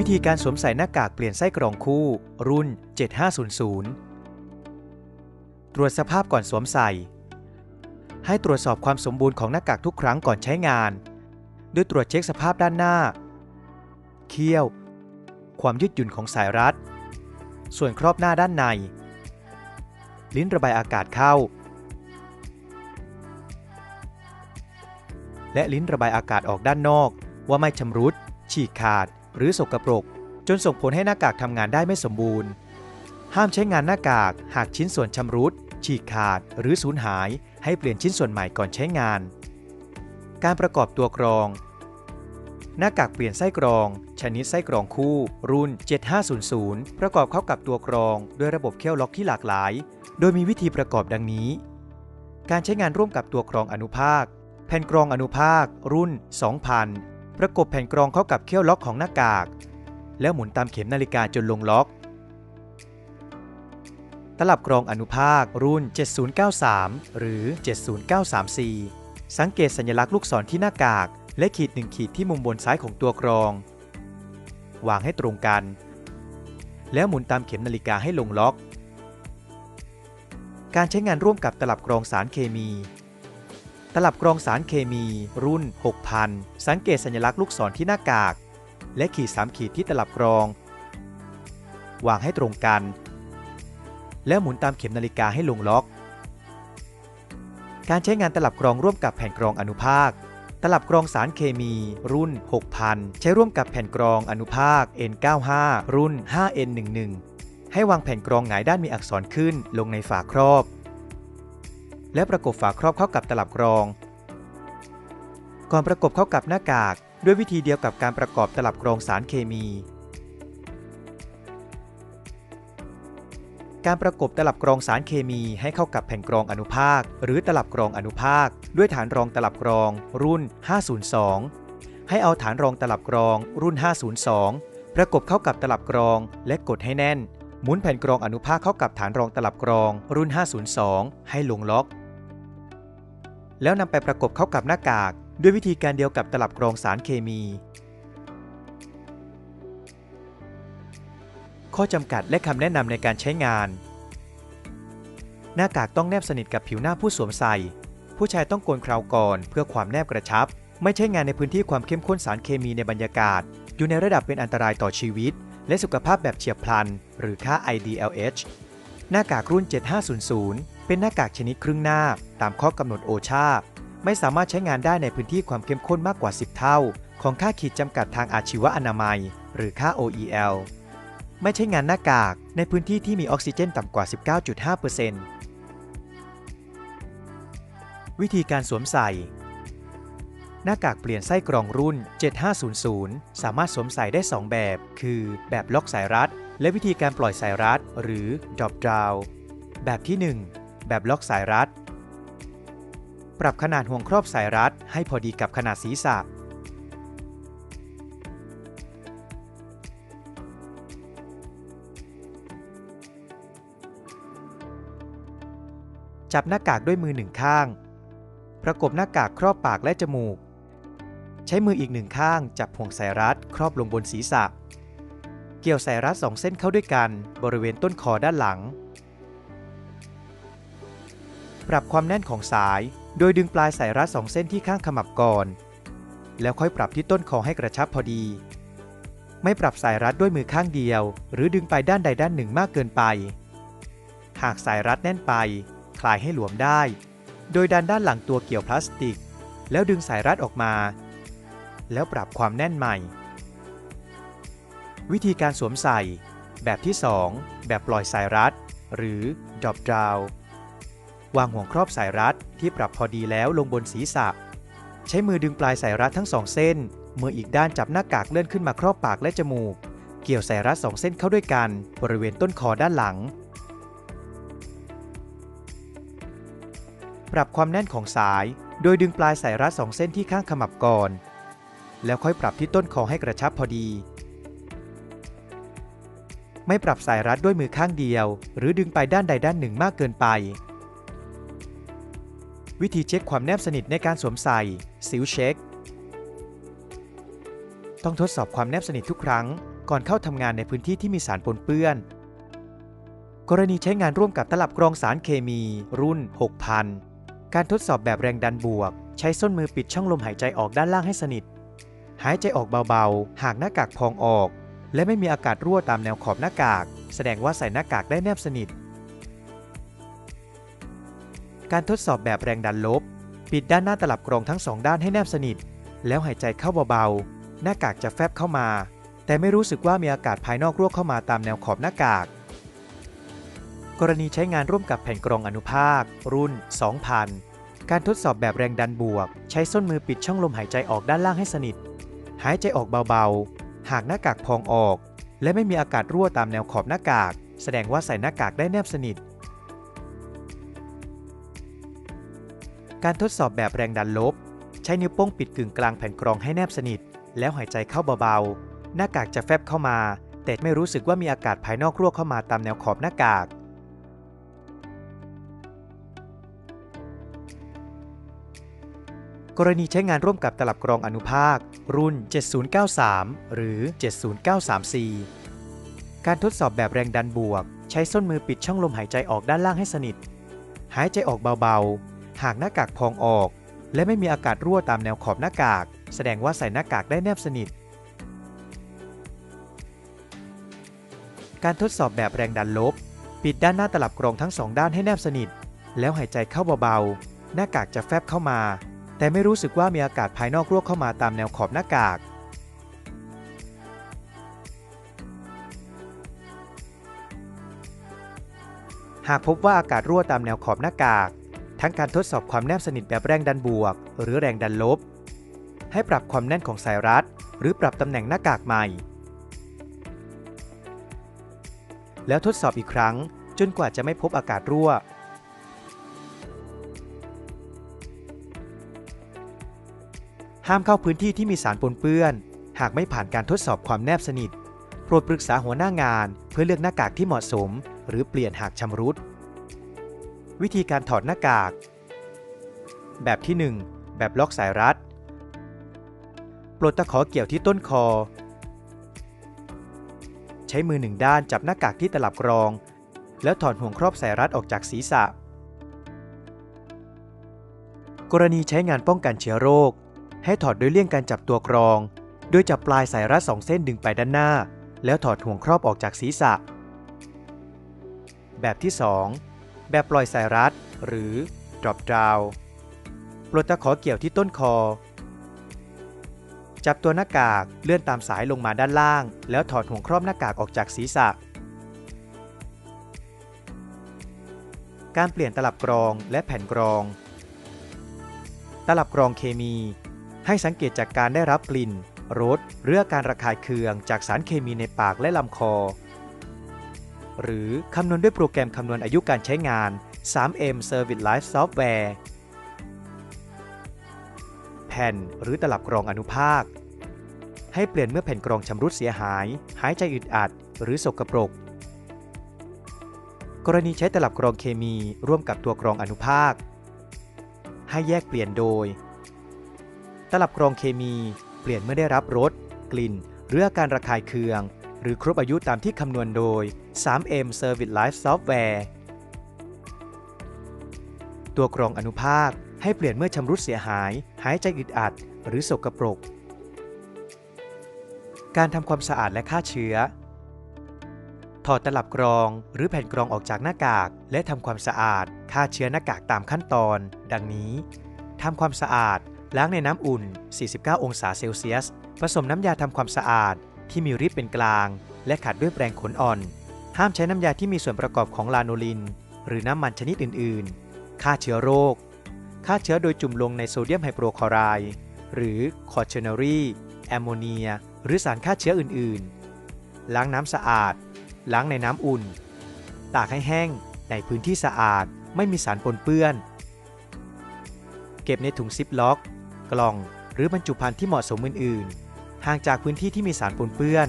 วิธีการสวมใส่หน้ากากเปลี่ยนไส้กรองคู่ รุ่น 7500 ตรวจสภาพก่อนสวมใส่ ให้ตรวจสอบความสมบูรณ์ของหน้ากากทุกครั้งก่อนใช้งาน ด้วยตรวจเช็คสภาพด้านหน้า เขี้ยว ความยืดหยุ่นของสายรัด ส่วนครอบหน้าด้านใน ลิ้นระบายอากาศเข้า และลิ้นระบายอากาศออกด้านนอกว่าไม่ชำรุดฉีกขาด หรือสกปรก จนส่งผลให้หน้ากากทำงานได้ไม่สมบูรณ์ ห้ามใช้งานหน้ากากหากชิ้นส่วนชำรุด ฉีกขาด หรือสูญหาย ให้เปลี่ยนชิ้นส่วนใหม่ก่อนใช้งาน การประกอบตัวกรอง หน้ากากเปลี่ยนไส้กรอง ชนิดไส้กรองคู่ รุ่น 7500 ประกอบเข้ากับตัวกรอง ด้วยระบบเขี้ยวล็อกที่หลากหลาย โดยมีวิธีประกอบดังนี้ การใช้งานร่วมกับตัวกรองอนุภาค แผ่นกรองอนุภาค รุ่น 2000 ประกบแผ่นกรองเข้ากับเขี้ยวล็อกของหน้ากาก แล้วหมุนตามเข็มนาฬิกาจนลงล็อก ตลับกรองอนุภาครุ่น 7093 หรือ 70934 สังเกตสัญลักษณ์ลูกศรที่หน้ากาก และขีดหนึ่งขีดที่มุมบนซ้ายของตัวกรอง วางให้ตรงกัน แล้วหมุนตามเข็มนาฬิกาให้ลงล็อก การใช้งานร่วมกับตลับกรองสารเคมี ตลับกรองสารเคมี รุ่น 6000 สังเกตสัญลักษณ์ลูกศรที่หน้ากาก และขีด3ขีดที่ตลับกรอง วางให้ตรงกัน แล้วหมุนตามเข็มนาฬิกาให้ลงล็อก การใช้งานตลับกรองร่วมกับแผ่นกรองอนุภาค ตลับกรองสารเคมี รุ่น 6000 ใช้ร่วมกับแผ่นกรองอนุภาค N95 รุ่น 5N11 ให้วางแผ่นกรองหงายด้านมีอักษรขึ้นลงในฝาครอบ และประกบฝาครอบเข้ากับตลับกรอง ก่อนประกบเข้ากับหน้ากากด้วยวิธีเดียวกับการประกอบตลับกรองสารเคมี การประกบตลับกรองสารเคมีให้เข้ากับแผ่นกรองอนุภาค หรือตลับกรองอนุภาค ด้วยฐานรองตลับกรอง รุ่น 502 ให้เอาฐานรองตลับกรองรุ่น 502 ประกบเข้ากับตลับกรองและกดให้แน่นหมุนแผ่นกรองอนุภาคเข้ากับฐานรองตลับกรองรุ่น 502 ให้ลงล็อก แล้วนำไปประกบเข้ากับหน้ากาก ด้วยวิธีการเดียวกับตลับกรองสารเคมี ข้อจำกัดและคำแนะนำในการใช้งาน หน้ากากต้องแนบสนิทกับผิวหน้าผู้สวมใส่ ผู้ชายต้องโกนเคราก่อนเพื่อความแนบกระชับ ไม่ใช้งานในพื้นที่ความเข้มข้นสารเคมีในบรรยากาศ อยู่ในระดับเป็นอันตรายต่อชีวิต และสุขภาพแบบเฉียบพลัน หรือค่า IDLH หน้ากากรุ่น 7500 เป็นหน้ากากชนิดครึ่งหน้า ตามข้อกำหนดโอชา ไม่สามารถใช้งานได้ในพื้นที่ความเข้มข้นมากกว่า 10 เท่า ของค่าขีดจำกัดทางอาชีวอนามัย หรือค่า OEL ไม่ใช้งานหน้ากากในพื้นที่ที่มีออกซิเจนต่ำกว่า 19.5%วิธีการสวมใส่ หน้ากากเปลี่ยนไส้กรองรุ่น 7500 สามารถสวมใส่ได้ 2 แบบ คือแบบล็อกสายรัด และวิธีการปล่อยสายรัด หรือ drop down แบบที่ 1 แบบล็อกสายรัด ปรับขนาดห่วงครอบสายรัดให้พอดีกับขนาดศีรษะ จับหน้ากากด้วยมือหนึ่งข้าง ประกบหน้ากากครอบปากและจมูก ใช้มืออีกหนึ่งข้างจับห่วงสายรัดครอบลงบนศีรษะ เกี่ยวสายรัดสองเส้นเข้าด้วยกันบริเวณต้นคอด้านหลัง ปรับความแน่นของสาย โดยดึงปลายสายรัดสองเส้นที่ข้างขมับก่อน แล้วค่อยปรับที่ต้นคอให้กระชับพอดี ไม่ปรับสายรัดด้วยมือข้างเดียว หรือดึงไปด้านใดด้านหนึ่งมากเกินไป หากสายรัดแน่นไป คลายให้หลวมได้ โดยดันด้านหลังตัวเกี่ยวพลาสติก แล้วดึงสายรัดออกมา แล้วปรับความแน่นใหม่ วิธีการสวมใส่ แบบที่ 2 แบบปล่อยสายรัด หรือ drop down วางห่วงครอบสายรัดที่ปรับพอดีแล้วลงบนศีรษะ ใช้มือดึงปลายสายรัดทั้งสองเส้น มืออีกด้านจับหน้ากากเลื่อนขึ้นมาครอบปากและจมูก เกี่ยวสายรัดสองเส้นเข้าด้วยกัน บริเวณต้นคอด้านหลัง ปรับความแน่นของสาย โดยดึงปลายสายรัดสองเส้นที่ข้างขมับก่อน แล้วค่อยปรับที่ต้นคอให้กระชับพอดีไม่ปรับสายรัดด้วยมือข้างเดียว หรือดึงไปด้านใดด้านหนึ่งมากเกินไป วิธีเช็คความแนบสนิทในการสวมใส่ซิลเช็ค ต้องทดสอบความแนบสนิททุกครั้ง ก่อนเข้าทำงานในพื้นที่ที่มีสารปนเปื้อน กรณีใช้งานร่วมกับตลับกรองสารเคมี รุ่น 6000 การทดสอบแบบแรงดันบวก ใช้ส้นมือปิดช่องลมหายใจออกด้านล่างให้สนิท หายใจออกเบาๆ หากหน้ากากพองออก และไม่มีอากาศรั่วตามแนวขอบหน้ากาก แสดงว่าใส่หน้ากากได้แนบสนิท การทดสอบแบบแรงดันลบ ปิดด้านหน้าตลับกรองทั้งสองด้านให้แนบสนิท แล้วหายใจเข้าเบาๆ หน้ากากจะแฟบเข้ามา แต่ไม่รู้สึกว่ามีอากาศภายนอกรั่วเข้ามาตามแนวขอบหน้ากาก กรณีใช้งานร่วมกับแผ่นกรองอนุภาค รุ่น 2000 การทดสอบแบบแรงดันบวก ใช้ส้นมือปิดช่องลมหายใจออกด้านล่างให้สนิท หายใจออกเบาๆ หากหน้ากากพองออก และไม่มีอากาศรั่วตามแนวขอบหน้ากาก แสดงว่าใส่หน้ากากได้แนบสนิท การทดสอบแบบแรงดันลบ ใช้นิ้วโป้งปิดกึ่งกลางแผ่นกรองให้แนบสนิท แล้วหายใจเข้าเบาๆ หน้ากากจะแฟบเข้ามา แต่ไม่รู้สึกว่ามีอากาศภายนอกรั่วเข้ามาตามแนวขอบหน้ากาก กรณีใช้งานร่วมกับตลับกรองอนุภาค รุ่น 7093 หรือ 7093C การทดสอบแบบแรงดันบวก ใช้ส้นมือปิดช่องลมหายใจออกด้านล่างให้สนิท หายใจออกเบาๆ หากหน้ากากพองออก และไม่มีอากาศรั่วตามแนวขอบหน้ากาก แสดงว่าใส่หน้ากากได้แนบสนิท การทดสอบแบบแรงดันลบ ปิดด้านหน้าตลับกรองทั้งสองด้านให้แนบสนิท แล้วหายใจเข้าเบาๆ หน้ากากจะแฟบเข้ามา แต่ไม่รู้สึกว่ามีอากาศภายนอกรั่วเข้ามาตามแนวขอบหน้ากากหากพบว่าอากาศรั่วตามแนวขอบหน้ากาก ทั้งการทดสอบความแนบสนิทแบบแรงดันบวก หรือแรงดันลบ ให้ปรับความแน่นของสายรัด หรือปรับตำแหน่งหน้ากากใหม่ แล้วทดสอบอีกครั้ง จนกว่าจะไม่พบอากาศรั่ว ห้ามเข้าพื้นที่ที่มีสารปนเปื้อน หากไม่ผ่านการทดสอบความแนบสนิท โปรดปรึกษาหัวหน้างาน เพื่อเลือกหน้ากากที่เหมาะสม หรือเปลี่ยนหากชำรุด วิธีการถอดหน้ากาก แบบที่ 1 แบบล็อกสายรัด ปลดตะขอเกี่ยวที่ต้นคอ ใช้มือหนึ่งด้านจับหน้ากากที่ตลับกรอง แล้วถอดห่วงครอบสายรัดออกจากศีรษะ กรณีใช้งานป้องกันเชื้อโรค ให้ถอดโดยเลี่ยงการจับตัวกรอง โดยจับปลายสายรัดสองเส้นดึงไปด้านหน้า แล้วถอดห่วงครอบออกจากศีรษะ แบบที่ 2 แบบปล่อยสายรัด หรือ drop down ปลดตะขอเกี่ยวที่ต้นคอ จับตัวหน้ากากเลื่อนตามสายลงมาด้านล่าง แล้วถอดห่วงครอบหน้ากากออกจากศีรษะ การเปลี่ยนตลับกรองและแผ่นกรอง ตลับกรองเคมี ให้สังเกตจากการได้รับกลิ่นรสหรืออาการระคายเคืองจากสารเคมีในปากและลำคอ หรือคำนวณด้วยโปรแกรมคำนวณอายุการใช้งาน 3M Service Life Software แผ่นหรือตลับกรองอนุภาค ให้เปลี่ยนเมื่อแผ่นกรองชำรุดเสียหาย หายใจอึดอัด หรือสกปรก กรณีใช้ตลับกรองเคมีร่วมกับตัวกรองอนุภาค ให้แยกเปลี่ยนโดย ตลับกรองเคมีเปลี่ยนเมื่อได้รับรสกลิ่น หรืออาการระคายเคือง รือครบอายุตามที่คำนวณโดย 3M Service Life Software ตัวกรองอนุภาคให้เปลี่ยนเมื่อชำรุดเสียหาย หายใจอึดอัด หรือสกปรก การทำความสะอาดและฆ่าเชื้อ ถอดตลับกรองหรือแผ่นกรองออกจากหน้ากาก และทำความสะอาดฆ่าเชื้อหน้ากากตามขั้นตอน ดังนี้ทำความสะอาดล้างในน้ำอุ่น 49 องศาเซลเซียส ผสมน้ำยาทำความสะอาด ที่มีฤทธิ์เป็นกลาง และขัดด้วยแปรงขนอ่อน ห้ามใช้น้ำยาที่มีส่วนประกอบของลาโนลิน หรือน้ำมันชนิดอื่นๆ ฆ่าเชื้อโรค ฆ่าเชื้อโดยจุ่มลงในโซเดียมไฮโปรคลอไรด์หรือคอร์เชนอรีแอมโมเนีย หรือสารฆ่าเชื้ออื่นๆ ล้างน้ำสะอาด ล้างในน้ำอุ่น ตากให้แห้งในพื้นที่สะอาดไม่มีสารปนเปื้อน เก็บในถุงซิปล็อก กล่อง หรือบรรจุภัณฑ์ที่เหมาะสมอื่นๆ ห่างจากพื้นที่ที่มีสารปนเปื้อน